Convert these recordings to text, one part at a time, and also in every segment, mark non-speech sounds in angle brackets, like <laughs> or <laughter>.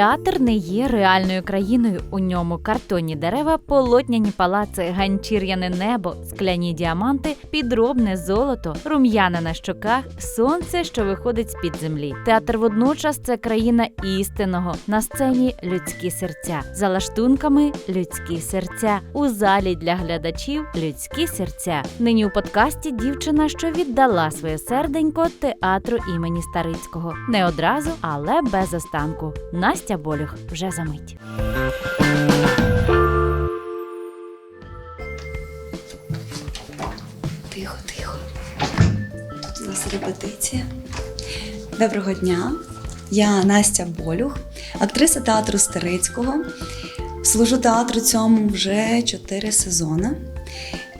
Театр не є реальною країною. У ньому картонні дерева, полотняні палаци, ганчір'яне небо, скляні діаманти, підробне золото, рум'яна на щоках, сонце, що виходить з під землі. Театр водночас це країна істинного. На сцені людські серця, за лаштунками людські серця, у залі для глядачів людські серця. Нині у подкасті дівчина, що віддала своє серденько театру імені Старицького. Не одразу, але без останку. Настя Болюх вже за мить. Тихо, тихо. Тут у нас репетиція. Доброго дня. Я Настя Болюх, актриса театру Старицького. Служу театру цьому вже 4 сезони.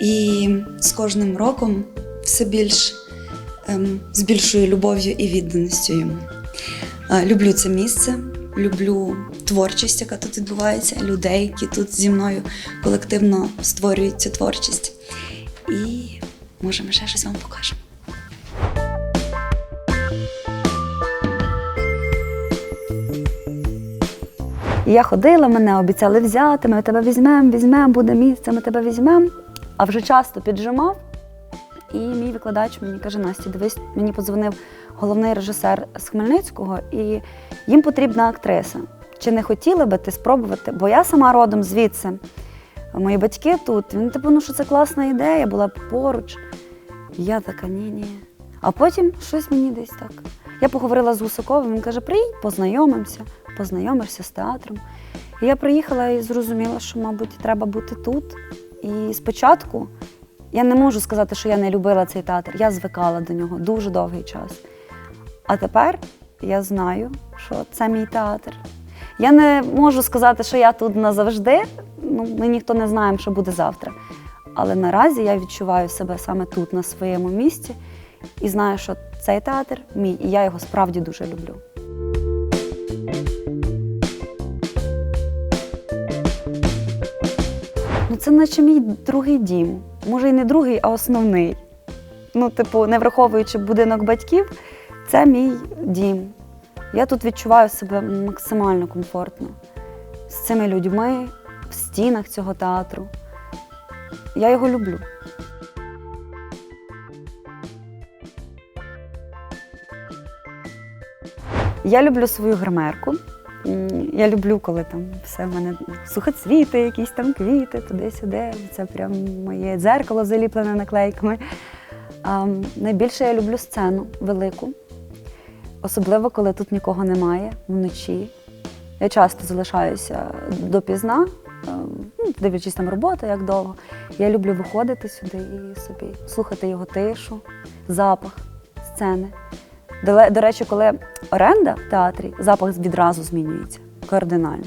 І з кожним роком все більш ем, з більшою любов'ю і відданістю йому. Е, люблю це місце, люблю творчість, яка тут відбувається, людей, які тут зі мною колективно створюють цю творчість. І може ми ще щось вам покажемо. Я ходила, мене обіцяли взяти, ми тебе візьмемо, візьмемо, буде місце, ми тебе візьмемо. А вже часто піджимав. І мій викладач мені каже: Настя, дивись, мені подзвонив головний режисер з Хмельницького, і їм потрібна актриса. Чи не хотіла би ти спробувати? Бо я сама родом звідси. Мої батьки тут. Він типу, ну що це класна ідея, була б поруч. Я така, ні-ні. А потім щось мені десь так. Я поговорила з Гусаковим, він каже: приїдь, познайомимося, познайомишся з театром. І я приїхала і зрозуміла, що, мабуть, треба бути тут. І спочатку я не можу сказати, що я не любила цей театр. Я звикала до нього дуже довгий час. А тепер я знаю, що це мій театр. Я не можу сказати, що я тут назавжди. Ну, ми ніхто не знаємо, що буде завтра. Але наразі я відчуваю себе саме тут, на своєму місці, і знаю, що цей театр мій, і я його справді дуже люблю. Ну, це наче мій другий дім. Може, і не другий, а основний. Ну, типу, не враховуючи будинок батьків, це мій дім. Я тут відчуваю себе максимально комфортно з цими людьми, в стінах цього театру. Я його люблю. Я люблю свою гримерку. Я люблю, коли там все в мене сухоцвіти, якісь там квіти, туди-сюди. Це прям моє дзеркало заліплене наклейками. А, найбільше я люблю сцену велику, особливо коли тут нікого немає вночі. Я часто залишаюся допізна, е, ну, дивлячись там роботу, як довго. Я люблю виходити сюди і собі слухати його тишу, запах сцени. До речі, коли оренда в театрі, запах відразу змінюється кардинально.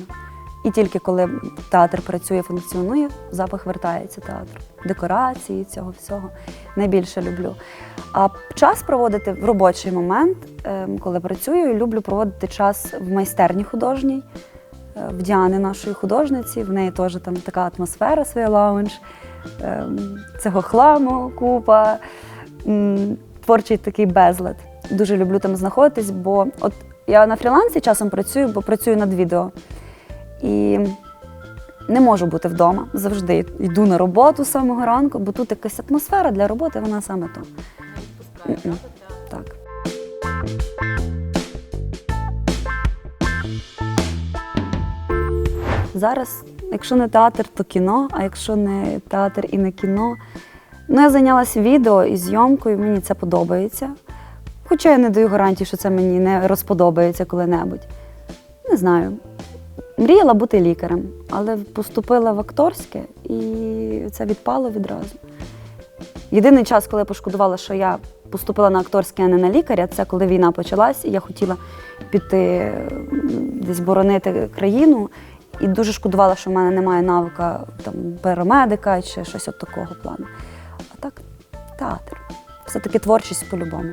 І тільки коли театр працює, функціонує, запах вертається театру. Декорації цього всього найбільше люблю. А час проводити в робочий момент, ем, коли працюю, люблю проводити час в майстерні художній, е, в Діани нашої художниці. В неї теж там така атмосфера, своя лаунж, ем, цього хламу, купа, творчий такий безлад. Дуже люблю там знаходитись, бо от я на фрілансі часом працюю, бо працюю над відео. І не можу бути вдома. Завжди йду на роботу з самого ранку, бо тут якась атмосфера для роботи, вона саме то. Так. Зараз, якщо не театр, то кіно, а якщо не театр і не кіно. Ну, я зайнялася відео і зйомкою, мені це подобається. Хоча я не даю гарантії, що це мені не розподобається коли-небудь. Не знаю. Мріяла бути лікарем, але поступила в акторське і це відпало відразу. Єдиний час, коли я пошкодувала, що я поступила на акторське, а не на лікаря, це коли війна почалась, і я хотіла піти десь боронити країну. І дуже шкодувала, що в мене немає навика там, парамедика чи щось от такого плану. А так, театр. Все-таки творчість по-любому.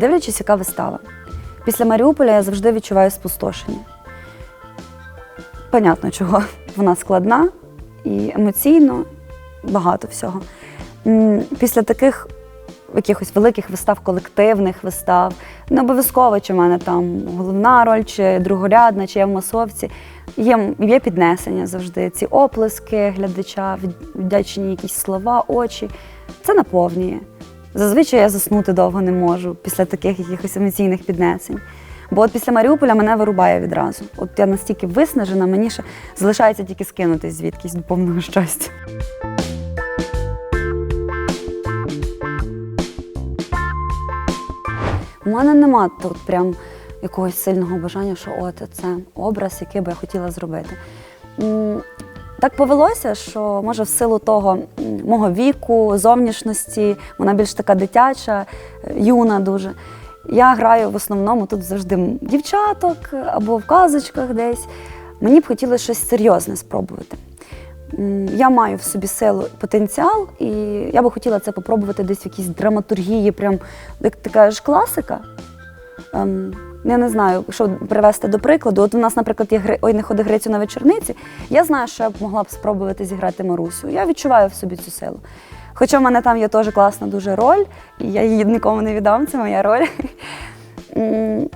Дивлячись, яка вистава. Після Маріуполя я завжди відчуваю спустошення. Понятно, чого вона складна і емоційно багато всього. Після таких якихось великих вистав, колективних вистав. Не обов'язково, чи в мене там головна роль, чи другорядна, чи я в масовці. Є, є піднесення завжди. Ці оплески глядача, вдячні якісь слова, очі. Це наповнює. Зазвичай я заснути довго не можу після таких якихось емоційних піднесень. Бо от після Маріуполя мене вирубає відразу. От я настільки виснажена, мені ще залишається тільки скинутись звідкись до повного щастя. У мене нема тут прям якогось сильного бажання, що от це образ, який би я хотіла зробити. Так повелося, що може в силу того мого віку, зовнішності, вона більш така дитяча, е, юна дуже. Я граю в основному тут завжди дівчаток або в казочках десь. Мені б хотілося щось серйозне спробувати. Я маю в собі силу, потенціал, і я би хотіла це попробувати десь в якійсь драматургії, прям як ти кажеш, класика. Я не знаю, що привести до прикладу. От у нас, наприклад, є гри... ой, не ходи Грицю на вечорниці. Я знаю, що я б могла б спробувати зіграти Марусю. Я відчуваю в собі цю силу. Хоча в мене там є теж класна дуже роль, і я її нікому не віддам, це моя роль. <laughs>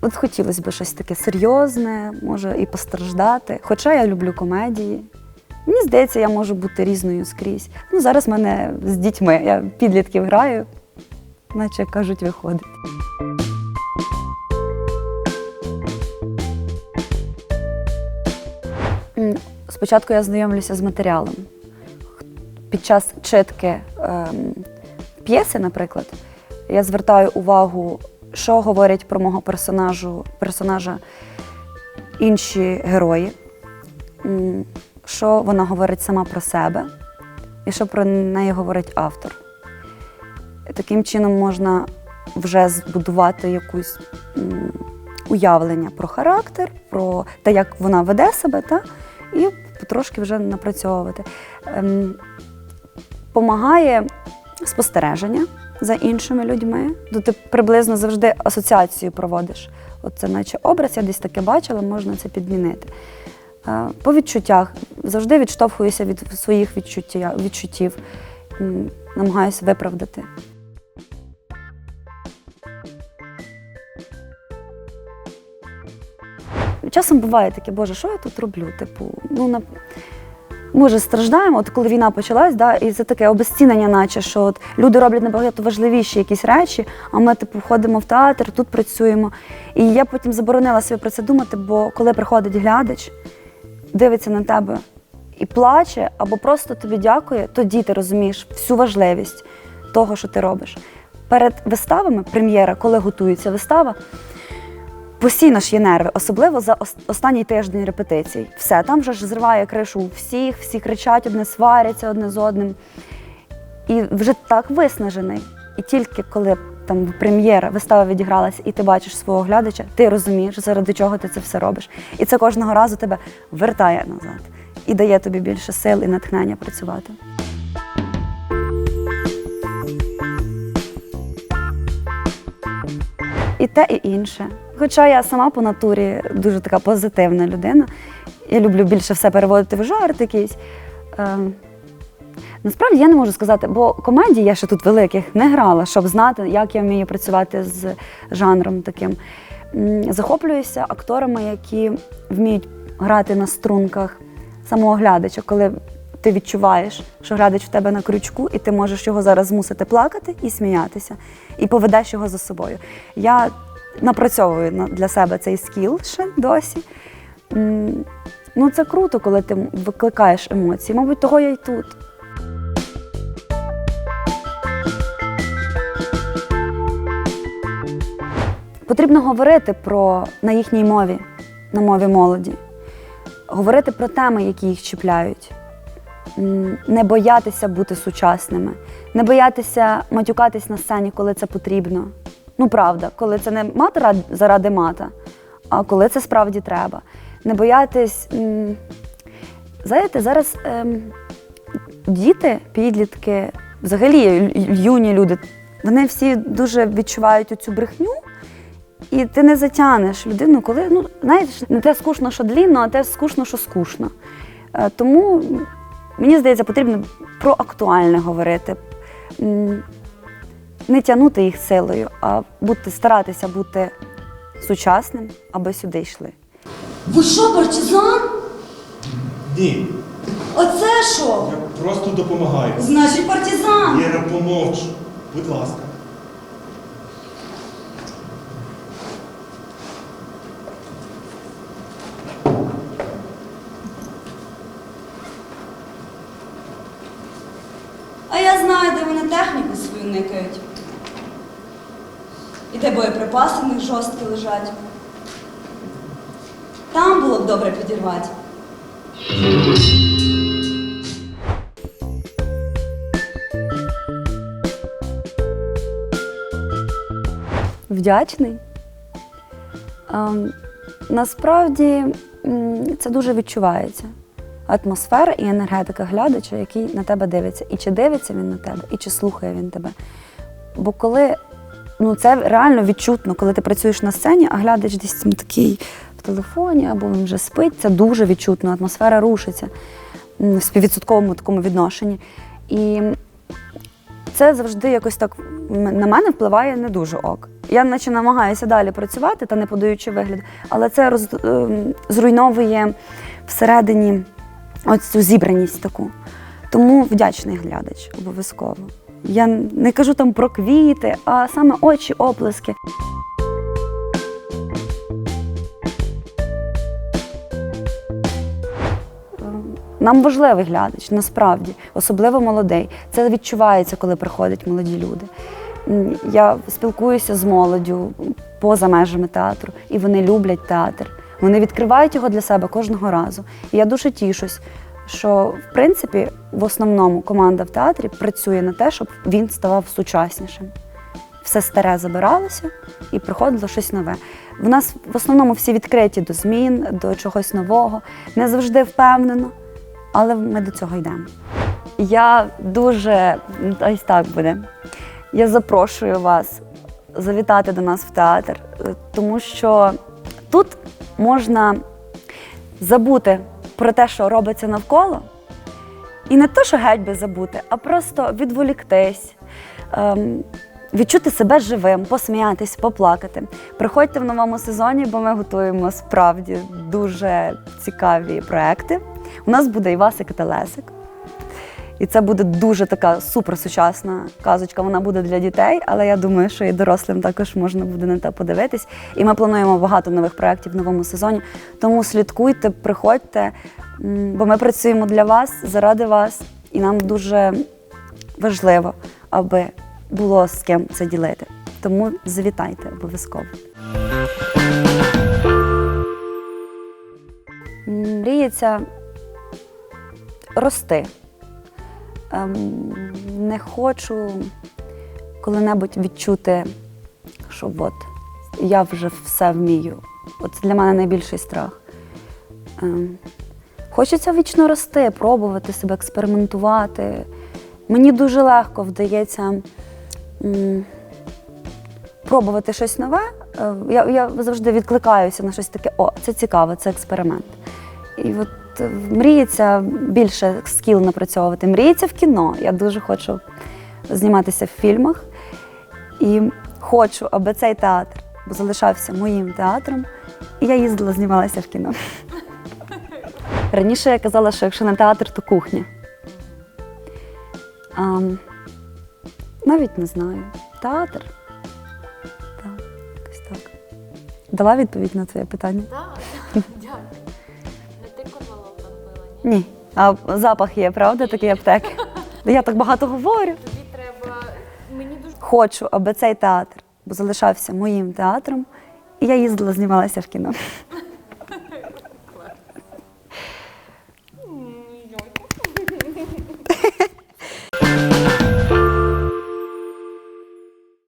От хотілося б щось таке серйозне, може і постраждати. Хоча я люблю комедії. Мені здається, я можу бути різною скрізь. Ну, зараз в мене з дітьми. Я підлітків граю, наче кажуть, виходить. Спочатку я знайомлюся з матеріалом. Під час читки ем, п'єси, наприклад, я звертаю увагу, що говорять про мого персонажу, персонажа інші герої, що вона говорить сама про себе, і що про неї говорить автор. Таким чином можна вже збудувати якусь уявлення про характер, про те, як вона веде себе, та? і потрошки вже напрацьовувати. Ем, Помагає спостереження за іншими людьми. То ти приблизно завжди асоціацію проводиш. От це наче образ, я десь таке бачила, можна це підмінити. Е, По відчуттях завжди відштовхуюся від своїх відчуттів, намагаюся виправдати. Часом буває таке, Боже, що я тут роблю? Типу, ну на може страждаємо, от коли війна почалась, да, і це таке обезцінення, наче що от люди роблять набагато важливіші якісь речі, а ми типу ходимо в театр, тут працюємо. І я потім заборонила собі про це думати, бо коли приходить глядач, дивиться на тебе і плаче, або просто тобі дякує, тоді ти розумієш всю важливість того, що ти робиш. Перед виставами, прем'єра, коли готується вистава, Постійно ж є нерви, особливо за останній тиждень репетицій. Все, там вже ж зриває кришу всіх, всі кричать, одне сваряться одне з одним. І вже так виснажений. І тільки коли там прем'єра, вистава відігралася, і ти бачиш свого глядача, ти розумієш, заради чого ти це все робиш. І це кожного разу тебе вертає назад і дає тобі більше сил і натхнення працювати. І те, і інше. Хоча я сама по натурі дуже така позитивна людина. Я люблю більше все переводити в жарт якийсь. Ем, насправді я не можу сказати, бо комедій я ще тут великих не грала, щоб знати, як я вмію працювати з жанром таким. Захоплююся акторами, які вміють грати на струнках самого глядача, коли ти відчуваєш, що глядач в тебе на крючку, і ти можеш його зараз змусити плакати і сміятися, і поведеш його за собою. Я напрацьовую на- для себе цей скіл ще досі. Ну, це круто, коли ти викликаєш емоції. Мабуть, того я й тут. Потрібно говорити про на їхній мові, на мові молоді, говорити про теми, які їх чіпляють, не боятися бути сучасними, не боятися матюкатись на сцені, коли це потрібно. Ну, правда, коли це не мати заради мата, а коли це справді треба. Не боятись. Знаєте, зараз ем, діти, підлітки, взагалі юні люди, вони всі дуже відчувають цю брехню, і ти не затягнеш людину, коли ну знаєш, не те скучно, що длінно, а те скучно, що скучно. Е, Тому мені здається, потрібно про актуальне говорити. Не тягнути їх силою, а бути, старатися бути сучасним, аби сюди йшли. Ви що, партизан? Ні, Оце що? я просто допомагаю. Значить, партизан. Єра, помовч. Будь ласка. А я знаю, де вони техніку свою никають. І де боєприпаси в них жорсткі лежать. Там було б добре підірвати. Вдячний. Ем, насправді це дуже відчувається. Атмосфера і енергетика глядача, який на тебе дивиться. І чи дивиться він на тебе, і чи слухає він тебе. Бо коли ну це реально відчутно, коли ти працюєш на сцені, а глядач десь там такий в телефоні або він вже спить, це дуже відчутно, атмосфера рушиться в співвідсотковому такому відношенні. І це завжди якось так на мене впливає не дуже ок. Я наче намагаюся далі працювати та не подаючи вигляд, але це роз, ем, зруйновує всередині оцю зібраність таку. Тому вдячний глядач обов'язково. Я не кажу там про квіти, а саме очі, оплески. Нам важливий глядач, насправді, особливо молодий. Це відчувається, коли приходять молоді люди. Я спілкуюся з молоддю поза межами театру, і вони люблять театр. Вони відкривають його для себе кожного разу. І я дуже тішусь, що в принципі в основному команда в театрі працює на те, щоб він ставав сучаснішим. Все старе забиралося і приходило щось нове. В нас в основному всі відкриті до змін, до чогось нового, не завжди впевнено, але ми до цього йдемо. Я дуже ось так буде. Я запрошую вас завітати до нас в театр, е, тому що тут можна забути про те, що робиться навколо, і не то, що геть би забути, а просто відволіктись, ем, відчути себе живим, посміятись, поплакати. Приходьте в новому сезоні, бо ми готуємо справді дуже цікаві проекти. У нас буде Івасик і Телесик. І це буде дуже така суперсучасна казочка. Вона буде для дітей, але я думаю, що і дорослим також можна буде на те подивитись. І ми плануємо багато нових проєктів в новому сезоні. Тому слідкуйте, приходьте, бо ми працюємо для вас, заради вас, і нам дуже важливо, аби було з ким це ділити. Тому завітайте обов'язково. Мріється рости. Ем, не хочу коли-небудь відчути, що от я вже все вмію. От це для мене найбільший страх. Ем, хочеться вічно рости, пробувати себе, експериментувати. Мені дуже легко вдається м, пробувати щось нове. Е, Я, я завжди відкликаюся на щось таке, о, це цікаво, це експеримент. І от е, мріється більше скіл напрацьовувати. Мріється в кіно. Я дуже хочу зніматися в фільмах. І хочу, аби цей театр залишався моїм театром. І я їздила, знімалася в кіно. <laughs> Раніше я казала, що якщо не театр, то кухня. А, навіть не знаю. Театр. Так, якось так. Дала відповідь на твоє питання? Так, ні? А запах є, правда, такий аптеки? <laughs> Я так багато говорю. Тобі треба. Мені дуже Хочу, аби цей театр залишався моїм театром, і я їздила, знімалася в кіно.